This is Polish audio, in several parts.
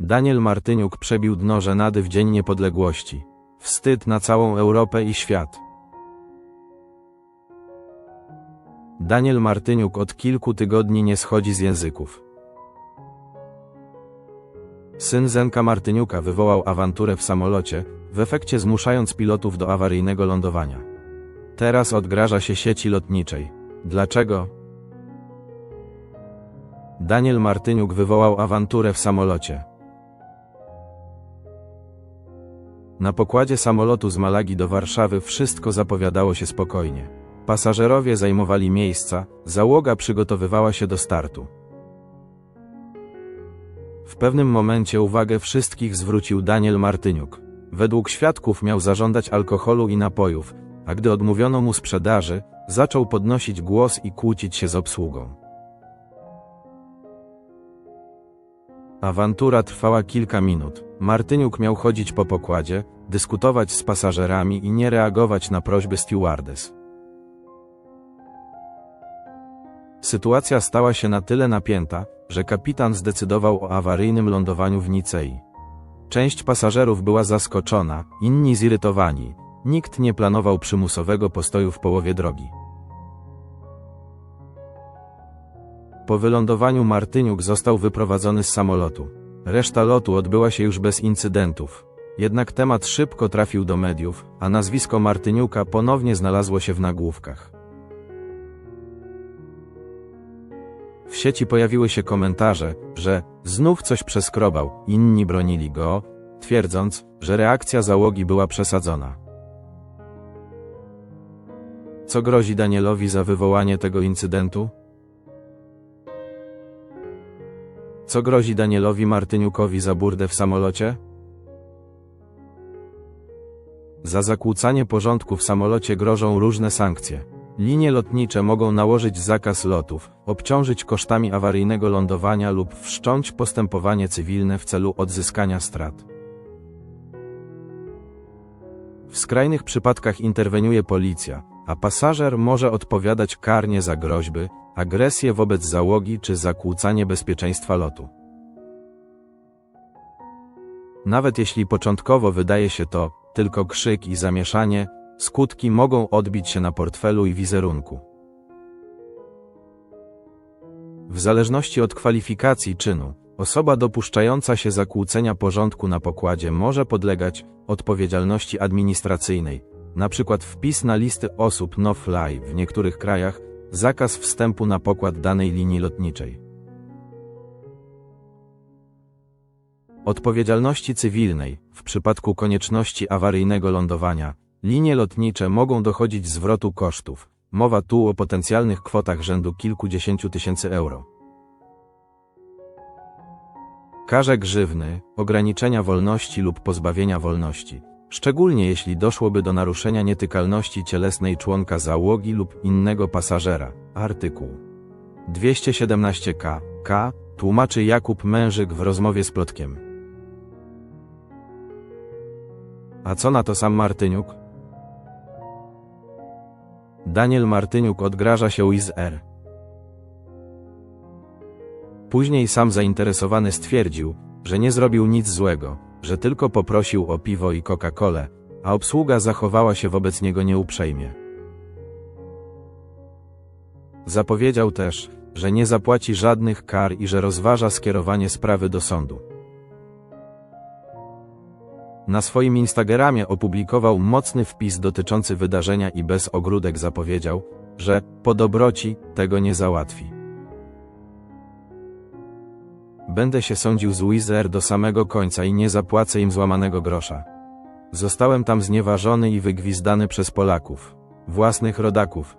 Daniel Martyniuk przebił dno żenady w Dzień Niepodległości. Wstyd na całą Europę i świat. Daniel Martyniuk od kilku tygodni nie schodzi z języków. Syn Zenka Martyniuka wywołał awanturę w samolocie, w efekcie zmuszając pilotów do awaryjnego lądowania. Teraz odgraża się sieci lotniczej. Dlaczego? Daniel Martyniuk wywołał awanturę w samolocie. Na pokładzie samolotu z Malagi do Warszawy wszystko zapowiadało się spokojnie. Pasażerowie zajmowali miejsca, załoga przygotowywała się do startu. W pewnym momencie uwagę wszystkich zwrócił Daniel Martyniuk. Według świadków miał zażądać alkoholu i napojów, a gdy odmówiono mu sprzedaży, zaczął podnosić głos i kłócić się z obsługą. Awantura trwała kilka minut. Martyniuk miał chodzić po pokładzie, dyskutować z pasażerami i nie reagować na prośby stewardess. Sytuacja stała się na tyle napięta, że kapitan zdecydował o awaryjnym lądowaniu w Nicei. Część pasażerów była zaskoczona, inni zirytowani. Nikt nie planował przymusowego postoju w połowie drogi. Po wylądowaniu Martyniuk został wyprowadzony z samolotu. Reszta lotu odbyła się już bez incydentów. Jednak temat szybko trafił do mediów, a nazwisko Martyniuka ponownie znalazło się w nagłówkach. W sieci pojawiły się komentarze, że znów coś przeskrobał, inni bronili go, twierdząc, że reakcja załogi była przesadzona. Co grozi Danielowi za wywołanie tego incydentu? Co grozi Danielowi Martyniukowi za burdę w samolocie? Za zakłócanie porządku w samolocie grożą różne sankcje. Linie lotnicze mogą nałożyć zakaz lotów, obciążyć kosztami awaryjnego lądowania lub wszcząć postępowanie cywilne w celu odzyskania strat. W skrajnych przypadkach interweniuje policja, a pasażer może odpowiadać karnie za groźby, agresję wobec załogi czy zakłócanie bezpieczeństwa lotu. Nawet jeśli początkowo wydaje się to tylko krzyk i zamieszanie, skutki mogą odbić się na portfelu i wizerunku. W zależności od kwalifikacji czynu, osoba dopuszczająca się zakłócenia porządku na pokładzie może podlegać odpowiedzialności administracyjnej, np. wpis na listy osób no-fly w niektórych krajach, zakaz wstępu na pokład danej linii lotniczej. Odpowiedzialności cywilnej, w przypadku konieczności awaryjnego lądowania, linie lotnicze mogą dochodzić zwrotu kosztów. Mowa tu o potencjalnych kwotach rzędu kilkudziesięciu tysięcy euro. Karze grzywny, ograniczenia wolności lub pozbawienia wolności, szczególnie jeśli doszłoby do naruszenia nietykalności cielesnej członka załogi lub innego pasażera. Artykuł 217k. K. Tłumaczy Jakub Mężyk w rozmowie z Plotkiem. A co na to sam Martyniuk? Daniel Martyniuk odgraża się Wiz R. Później sam zainteresowany stwierdził, że nie zrobił nic złego, że tylko poprosił o piwo i Coca-Colę, a obsługa zachowała się wobec niego nieuprzejmie. Zapowiedział też, że nie zapłaci żadnych kar i że rozważa skierowanie sprawy do sądu. Na swoim Instagramie opublikował mocny wpis dotyczący wydarzenia i bez ogródek zapowiedział, że po dobroci tego nie załatwi. Będę się sądził z Wizer do samego końca i nie zapłacę im złamanego grosza. Zostałem tam znieważony i wygwizdany przez Polaków, własnych rodaków.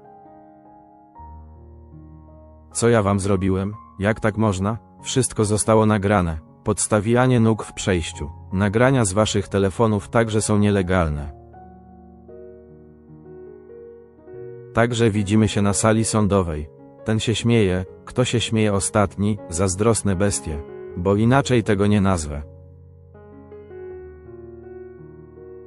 Co ja wam zrobiłem? Jak tak można? Wszystko zostało nagrane. Podstawianie nóg w przejściu. Nagrania z waszych telefonów także są nielegalne. Także widzimy się na sali sądowej. Ten się śmieje, kto się śmieje ostatni, zazdrosne bestie. Bo inaczej tego nie nazwę.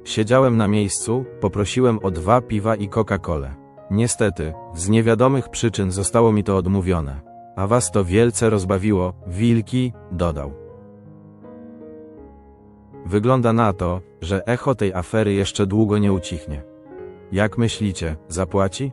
Siedziałem na miejscu, poprosiłem o dwa piwa i Coca-Colę. Niestety, z niewiadomych przyczyn zostało mi to odmówione. A was to wielce rozbawiło, wilki, dodał. Wygląda na to, że echo tej afery jeszcze długo nie ucichnie. Jak myślicie, zapłaci?